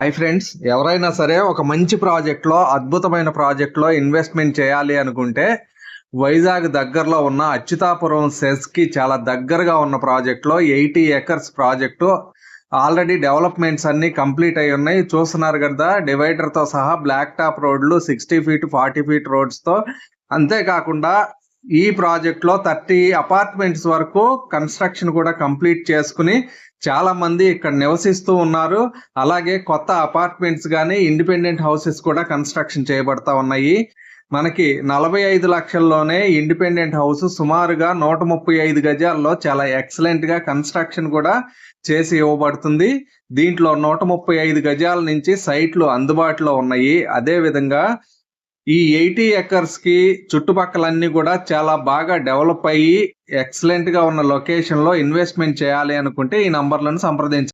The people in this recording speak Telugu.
హై ఫ్రెండ్స్ ఎవరైనా సరే ఒక మంచి ప్రాజెక్ట్లో అద్భుతమైన ప్రాజెక్ట్లో ఇన్వెస్ట్మెంట్ చేయాలి అనుకుంటే వైజాగ్ దగ్గరలో ఉన్న అచ్యుతాపురం సెస్కి చాలా దగ్గరగా ఉన్న ప్రాజెక్ట్లో eighty acres project already developments అన్ని కంప్లీట్ అయి ఉన్నాయి. చూస్తున్నారు కదా డివైడర్తో సహా బ్లాక్ టాప్ రోడ్లు సిక్స్టీ ఫీట్ ఫార్టీ ఫీట్ రోడ్స్తో అంతేకాకుండా ఈ ప్రాజెక్ట్లో థర్టీ అపార్ట్మెంట్స్ వరకు కన్స్ట్రక్షన్ కూడా కంప్లీట్ చేసుకుని చాలా మంది ఇక్కడ నివసిస్తూ ఉన్నారు. అలాగే కొత్త అపార్ట్మెంట్స్ కానీ ఇండిపెండెంట్ హౌసెస్ కూడా కన్స్ట్రక్షన్ చేయబడతా ఉన్నాయి. మనకి నలభై ఐదు లక్షల్లోనే ఇండిపెండెంట్ హౌస్ సుమారుగా నూట ముప్పై ఐదు గజాల్లో చాలా ఎక్సలెంట్గా కన్స్ట్రక్షన్ కూడా చేసి ఇవ్వబడుతుంది. దీంట్లో నూట ముప్పై ఐదు గజాల నుంచి సైట్లు అందుబాటులో ఉన్నాయి. అదే విధంగా ఈ ఎయిటీ ఎకర్స్కి చుట్టుపక్కలన్నీ కూడా చాలా బాగా డెవలప్ అయ్యి ఎక్సలెంట్గా ఉన్న లొకేషన్లో ఇన్వెస్ట్మెంట్ చేయాలి అనుకుంటే ఈ నంబర్లను సంప్రదించండి